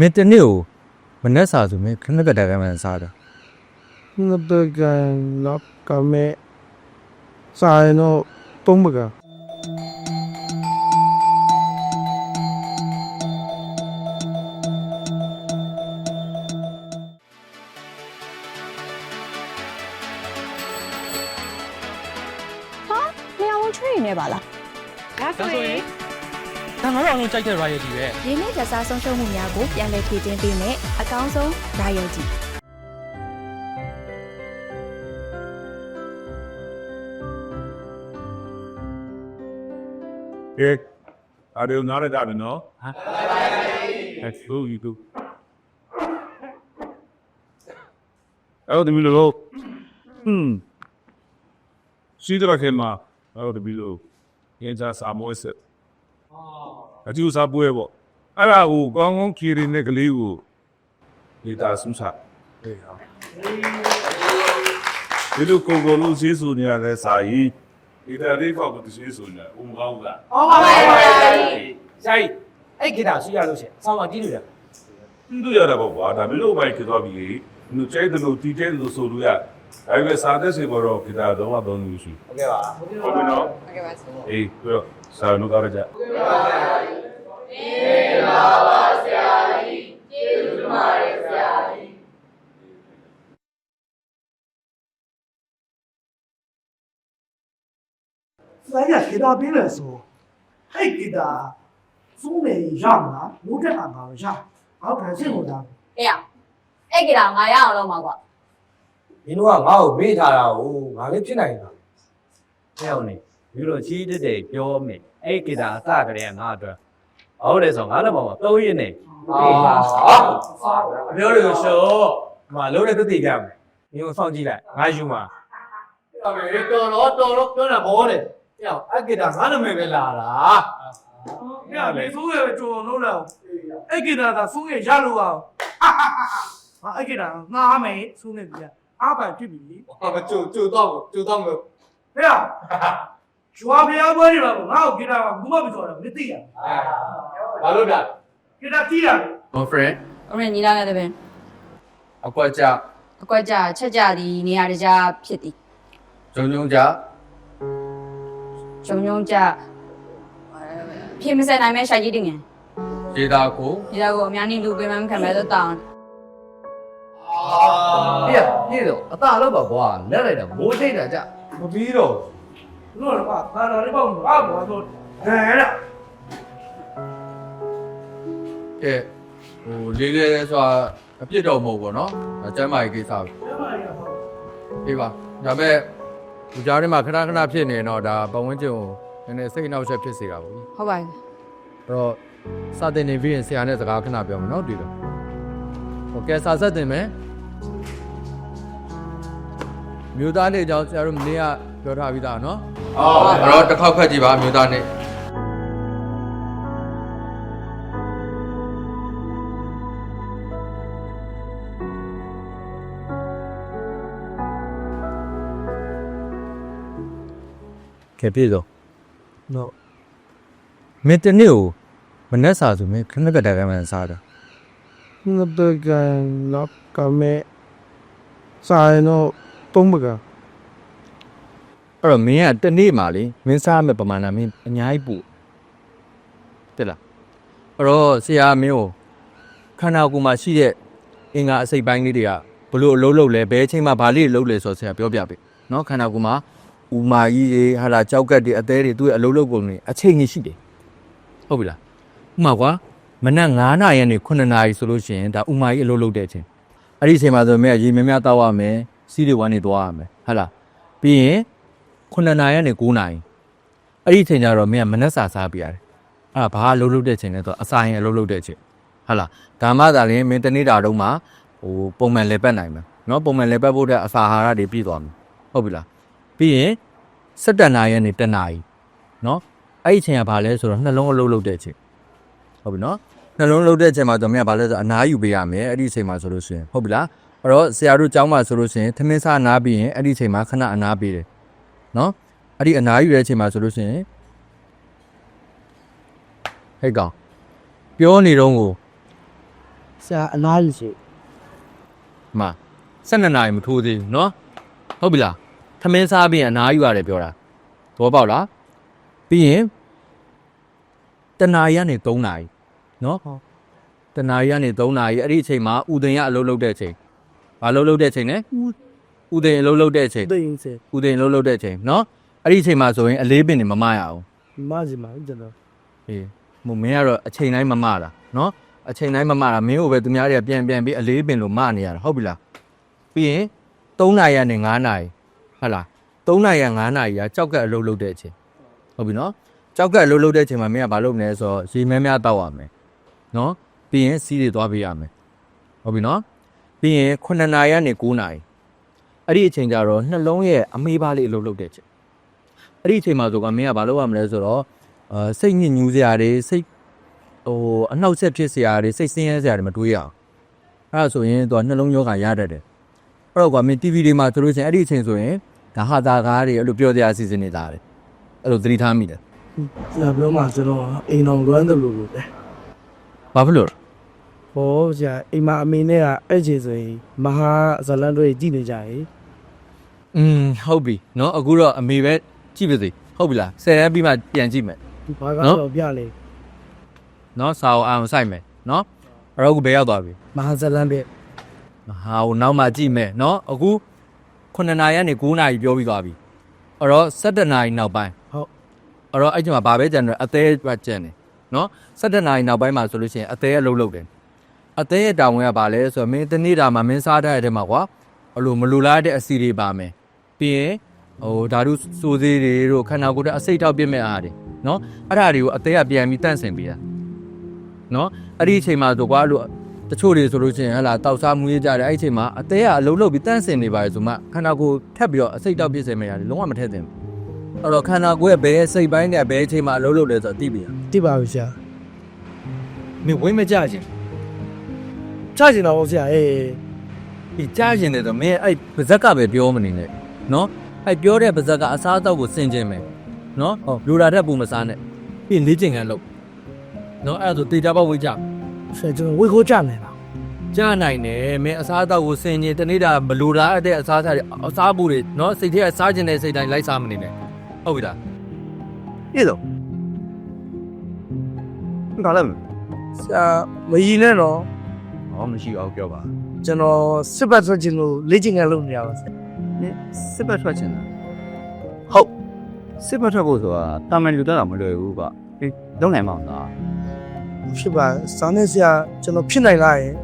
မင်းတနေ့ကိုမနှက်စာဆိုမင်းခဏကတည်းကမှစားတာငါတကန်လောက်ကမဲဆိုင်တော့တုံးမကလျှောင်းချွေနေပါလားဒါဆိုရင် ဒါငါတို့အောင်လုံးကြိုက်တဲ့ royalty ပဲရင်းနှီးကြစားဆုံးရှုံးမှုများကိုပြန်လည်ဖြည့်တင်းပေးမယ်အကောင်းဆုံး royalty ကဲအားလုံးနားရကြတယ်နော်ဟမ်အဲ့ဆိုယူတူအဲ့ဒီမီလိုဟွန်းစီးတော့ခဲမှာအဲ့ဒီမီလိုရင်စားစာမွေးစက် အကျူစားပွဲပေါ့အဲ့ဒါကိုကောင်းကောင်းခီရင်တဲ့ကလေးကိုဒီတာဆုစားဟေးဟာဒီလိုကိုကိုလူစီးစုနေရတဲ့စာရင်ဒီတာလေးပေါ့ကိုစီးစုနေဦးမကောင်းလားဆိုင်အဲ့ဂီတာရှိရလို့ရှရင်ဆောင်းမတီးလို့ရတူရတာပေါ့ကွာဒါမျိုးဘိုက်ကြတော့ပြီလူကျဲတယ်လို့တီကျဲတယ်လို့ဆိုလို့ရ ဒါပေမဲ့စာသက်စီပေါ်တော့ဂီတာတော့အသုံးလို့ရှိဟုတ်ကဲ့ပါဟုတ်ပြီနော်ဟုတ်ကဲ့ပါဆရာအေးပြီးတော့စာရုံးတော့ကြဟုတ်ကဲ့ပါဆရာကြီးနေပါပါဆရာကြီးကျေးဇူးတင်ပါတယ်ဆရာကြီးဆိုင်ရဂီတာပေးတယ်ဆိုဟဲ့ဂီတာစုံးနေရမလားလို့တက်တာကတော့ရအောင်ဘာဖြစ်လို့လဲအဲ့အဲ့ဂီတာငါရအောင်လုပ်မှာကွာ မင်းတို့ကငါ့ကိုမေ့ထားတာကိုငါလည်းဖြစ်နိုင်တာအဲ့အောင်နေဒီလိုကြီးတက်တယ်ပြောမယ်အဲ့ကိတာအစကတည်းကငါအတွက်ဟုတ်တယ်ဆိုငါလည်းမဟုတ်တော့ရင်းနေဟာအပြောတွေကိုရှော့ဒီမှာလုံးတဲ့တသိကမယ်မင်းကိုစောင့်ကြည့်လိုက်ငါယူမှာတော်တော့တော်တော့ပြောတာဘောတယ်ပြောက်အဂိတာငါနာမည်ပဲလာတာပြောက်လေဆိုးရပဲကြော်လို့လာအဂိတာကဆုံးရရလို့အောင်ဟာအဂိတာငါမယ်ဆုံးနေပြီ 俺办对比， ဟောမကျိုးကျိုးတော့ကျိုးတော့မ 对呀，主要不要管你了，俺给他我不做了，没对呀， ဘာလို့ပြ 给他对呀， ဟို friend အမေညီလာခဲ့တဲ့ပင် အကွက်ကြ အကွက်ကြချက်ကြသည်နေရာတကြဖြစ်သည် ဂျုံဂျုံကြ ဂျုံဂျုံကြဖြင်းမစက်နိုင်မဲ့ရှာကြီးတင်ငယ် ခြေသာကို ဒီတော့ကိုအများကြီးလူပေးမှမခံပဲတော့တောင်း ပြည့်ပြည့်တော့အသာလောက်ပါကွာလက်လိုက်တာမိုးထိတ်တာကြမပြီးတော့ဘူးတို့တော့ကဘာတော်လေးပေါ့ဘာဘောဆိုဟဲ့လားကဲဟိုလေးလေးလေးဆိုတာအပြစ်တော့မဟုတ်ဘောနော်အဲကျမ်းမာရေးကိစ္စပဲကျမ်းမာရေးပါအေးပါဒါပေမဲ့ဒီကြားထဲမှာခဏခဏဖြစ်နေတော့ဒါပတ်ဝန်းကျင်ကိုနည်းနည်းစိတ်နှောက်ယှက်ဖြစ်စေတာပေါ့ကြီးဟုတ်ပါပြီအဲ့တော့စတင်နေပြီးရင်ဆရာနဲ့စကားခဏပြောမယ်နော်ဒီလိုဟိုကဲစာဆက်တင်မယ် မြို့သားနေကြောင်းဆရာတို့မနေ့ကပြောထားပြီးသားနော်ဟုတ်အဲ့တော့တစ်ခေါက်ဖတ်ကြည့်ပါမြို့သားနေကဲပြေဆုံးနော်မင်းတနေ့ကိုမနှက်စာဆိုမင်းခဏကတည်းကမှစားတာငါတကန်လောက်ကမဲဆိုင်တော့ တုံးမကအဲ့တော့မင်းကတနေ့မှလေမင်းစားရမယ့်ပမာဏမင်းအများကြီးပို့တက်လားအဲ့တော့ဆရာမင်းကိုခန္ဓာကိုယ်မှာရှိတဲ့အင်္ဂါအစိတ်ပိုင်းလေးတွေကဘလို့အလုံးလုံးလဲဘယ်အချိန်မှဘာလေးလုံးလဲဆိုတော့ဆရာပြောပြပေးနော်ခန္ဓာကိုယ်မှာဥမာကြီးတွေဟာလာကြောက်ကတ်တွေအသေးတွေသူ့ရဲ့အလုံးလုံးကုန်တွေအချိန်ကြီးရှိတယ်ဟုတ်ပြီလားဥမာကွာမနက်9နာရီကနေ9နာရီဆိုလို့ရှိရင်ဒါဥမာကြီးအလုံးလုံးတဲ့အချိန်အဲ့ဒီအချိန်မှာဆိုမင်းကရေများများတောက်ရမယ် စီးတွေဝမ်းနေသွားရမယ်ဟုတ်လားပြီးရင်9နာရီကနေ9နာရီအဲ့ဒီချိန်ကျတော့မင်းကမနှက်စာစားပြရတယ်အဲ့ဒါဘာအလုပ်လုပ်တဲ့ချိန်လဲဆိုတော့အစာရင်အလုပ်လုပ်တဲ့ချိန်ဟုတ်လားဒါမှသာလျှင်မင်းတနေ့တာတော့မှဟိုပုံမှန်လေပတ်နိုင်မယ်နော်ပုံမှန်လေပတ်ဖို့တဲ့အစာအာဟာရတွေပြည့်သွားမယ်ဟုတ်ပြီလားပြီးရင်17နာရီကနေ1နာရီနော်အဲ့ဒီချိန်ကဘာလဲဆိုတော့နှလုံးအလုပ်လုပ်တဲ့ချိန်ဟုတ်ပြီနော်နှလုံးလှုပ်တဲ့အချိန်မှာကျွန်တော်မြတ်ဘာလဲဆိုအနားယူပေးရမယ်အဲ့ဒီအချိန်မှာဆိုလို့ရှိရင်ဟုတ်ပြီလား အဲ့တော့ဆရာတို့ကျောင်းမှာဆိုလို့ရှိရင်သမင်းစားအနားပြီးရင်အဲ့ဒီအချိန်မှာခဏအနားပြီးတယ်နော်အဲ့ဒီအနားယူတဲ့အချိန်မှာဆိုလို့ရှိရင်ဟဲ့ကောင်ပြောနေတော့ကိုဆရာအနားယူစီမ12နာရီမထိုးသေးဘူးနော်ဟုတ်ပြီလားသမင်းစားပြီးရင်အနားယူရတယ်ပြောတာသဘောပေါက်လားပြီးရင်တနာရီကနေ3နာရီနော်တနာရီကနေ3နာရီအဲ့ဒီအချိန်မှာဥဒင်ရအလုပ်လုပ်တဲ့အချိန် မအလုပ်လုပ်တဲ့အချိန်နဲ့ဥဒင်အလုပ်လုပ်တဲ့အချိန်သိရင်စေဥဒင်အလုပ်လုပ်တဲ့အချိန်နော်အဲ့ဒီအချိန်မှာဆိုရင်အလေးပင်တွေမမရအောင်မစီမကျွန်တော်အေးမမင်းကတော့အချိန်တိုင်းမမတာနော်အချိန်တိုင်းမမတာမင်းကိုပဲသူများတွေကပြန်ပြန်ပြီးအလေးပင်လို့မနေရတာဟုတ်ပြီလားပြီးရင်3နာရီနဲ့9နာရီဟုတ်လား3နာရီ9နာရီကကြောက်ကက်အလုပ်လုပ်တဲ့အချိန်ဟုတ်ပြီနော်ကြောက်ကက်အလုပ်လုပ်တဲ့အချိန်မှာမင်းကဘာလုပ်မလဲဆိုတော့ရေမဲများတောက်ရမယ်နော်ပြီးရင်စီးတွေသွားပေးရမယ်ဟုတ်ပြီနော် ပြီးရင်9နာရီကနေ9နာရီအဲ့ဒီအချိန်ကျတော့နှလုံးရဲ့အမေးပါလေးအလုပ်လုပ်တဲ့အချိန်အဲ့ဒီအချိန်မှာဆိုကမင်းကဘာလုပ်ရမလဲဆိုတော့အာစိတ်ညစ်ညူးစရာတွေစိတ်ဟိုအနှောက်အယှက်ဖြစ်စရာတွေစိတ်ဆင်းရဲစရာတွေမတွေးရအောင်အဲ့ဒါဆိုရင်သူကနှလုံးရောဂါရတတ်တယ်အဲ့တော့ကွာမင်း TV တွေမှာဆိုလို့ရှိရင်အဲ့ဒီအချိန်ဆိုရင်ဒါဟာတာကားတွေအဲ့လိုပြောတဲ့အစီအစဉ်နေတာလေအဲ့လိုသတိထားမိတယ်ဆရာပြောမှကျွန်တော်အိမ်အောင်လွမ်းတယ်လို့လို့ပဲဘာဖြစ်လို့လဲ ဟောဆရာအိမ်မှာအမေနဲ့ကအဲ့ချိန်ဆိုရင်မဟာဇလန်တွေကြည့်နေကြရေ อืมဟုတ်ပြီเนาะအခုတော့အမေပဲကြည့်ပါစေဟုတ်ပြီလားဆယ်ရက်ပြီးမှပြန်ကြည့်မယ် ဒီဘာကတော့ပြလေ เนาะစာအုပ်အောင်စိုက်မယ်เนาะအဲ့တော့အခုဘယ်ရောက်သွားပြီ မဟာဇလန်ပဲ မဟာဟိုနောက်မှကြည့်မယ်เนาะအခု9နာရီကနေ9နာရီပြောပြီးသွားပြီအဲ့တော့17နာရီနောက်ပိုင်း ဟုတ် အဲ့တော့အဲ့ချိန်မှာဘာပဲကြံတယ်အသေးပဲကြံတယ်เนาะ17နာရီနောက်ပိုင်းမှာဆိုလို့ရှိရင်အသေးအလုပ်လုပ်တယ် အသေးရဲ့တာဝန်ကဘာလဲဆိုတော့မင်းတနေ့တာမှာမင်းစားတတ်တဲ့မှာကွာအလိုမလိုလားတဲ့အစီတွေပါမယ်ပြီးရင်ဟိုဓာတုစိုးစေးတွေတို့ခန္ဓာကိုယ်တက်အစိတ်ထောက်ပြစ်မဲ့အားတွေနော်အဲ့ဒါတွေကိုအသေးကပြန်ပြီးတန့်စင်ပေးတာနော်အဲ့ဒီအချိန်မှာဆိုကွာလို့တချို့တွေဆိုလို့ရှိရင်ဟလာတောက်စားမှုရကြတယ်အဲ့ဒီအချိန်မှာအသေးကအလုံးလုံးပြီးတန့်စင်နေပါတယ်ဆိုမှခန္ဓာကိုယ်ထက်ပြီးတော့အစိတ်တောက်ပြစ်စင်မဲ့ရတယ်လုံးဝမထက်သင့်ဘူးအဲ့တော့ခန္ဓာကိုယ်ရဲ့ဘယ်စိတ်ပိုင်းနဲ့ဘယ်အချိန်မှာအလုံးလုံးလဲဆိုတော့သိပြီလားသိပါပြီဆရာမင်းဝိမကြခြင်း ချချင်တော့ဆရာအေးဒီကြားခြင်းတယ်ဆိုမင်းအဲ့ပါဇက်ကပဲပြောမနေနဲ့နော်အဲ့ပြောတဲ့ပါဇက်ကအစားအသောက်ကိုစင်ခြင်းပဲနော်ဟုတ်လူလာတဲ့ပူမစားနဲ့ပြီးလေ့ကျင့်ခန်းလုပ်နော်အဲ့ဒါဆိုတေချာပေါက်ဝေးကြဆရာကျွန်တော်ဝေခိုးကြနေလားကြားနိုင်တယ်မင်းအစားအသောက်ကိုစင်ခြင်းတနေ့တာမလူလာတဲ့အစားအစာတွေအစားဘူးတွေနော်စိတ်ထဲကစားခြင်းတဲ့စိတ်တိုင်းလိုက်စားမနေနဲ့ဟုတ်ပြီလားပြည့်စုံဘာလဲဆရာမရည်နဲ့တော့ ဟောမရှိအောင်ပြောပါကျွန်တော်စစ်ပတ်ထွက်ခြင်းလို့လေ့ကျင့်ခန်းလုပ်နေရပါဆရာနင်စစ်ဘက်ထွက်ချင်တာဟုတ်စစ်ဘက်ထွက်ဖို့ဆိုတာတာမန်လူတက်တာမလွယ်ဘူးကွာအေးလုံးနိုင်မအောင်လားဖြစ်ပါစာနဲ့ဆရာကျွန်တော်ဖြစ်နိုင်လားယင်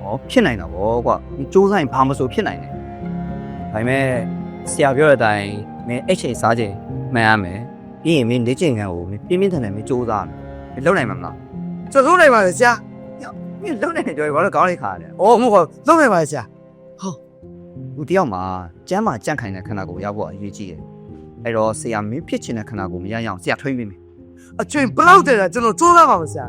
ဟောဖြစ်နိုင်တာဗောကွာဒီစူးစမ်းရင်ဘာမဆိုဖြစ်နိုင်တယ်ဒါပေမဲ့ဆရာပြောတဲ့အတိုင်းမင်းအဲ့ချိန်စားချိန်မှန်ရမယ်ပြီးရင်မင်းလေ့ကျင့်ခန်းကိုမင်းပြင်းပြင်းထန်ထန်မင်းစူးစမ်းမယ်မင်းလုံးနိုင်မှာမလားကျွန်တော်လုပ်နိုင်ပါလေဆရာ မင်းလုံးနိုင်တယ်ပြောရင်ဘာလို့ကောင်းလိုက်ခါလဲအော်မဟုတ်ဘူးလုပ်နိုင်ပါလေဆရာလူတယောက်မှာကျမ်းမာကြန့်ခိုင်တဲ့ခန္ဓာကိုယ်ရောက်ဖို့အရေးကြီးတယ်အဲ့တော့ဆရာမင်းဖြစ်ချင်တဲ့ခန္ဓာကိုယ်မရရအောင်ဆရာထွေးပေးမယ်အချိန်ဘယ်လောက်တည်းလဲကျွန်တော်စူးစမ်းပါမယ်ဆရာ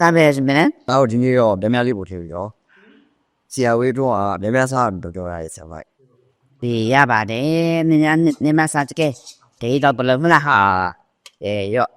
ဒါပဲရှင်မင်း။အော်ဒီနေ့တော့ဗျာများလေးပို့ထည့်ပြီးတော့ဆရာဝေးတော့ဗျာများစားတော့ပြောရတယ်ဆရာမိုက်ဒီရပါတယ်နင်နင်မစားတကယ်ဒီတော့ဘယ်လိုမလားဟာအေးရော့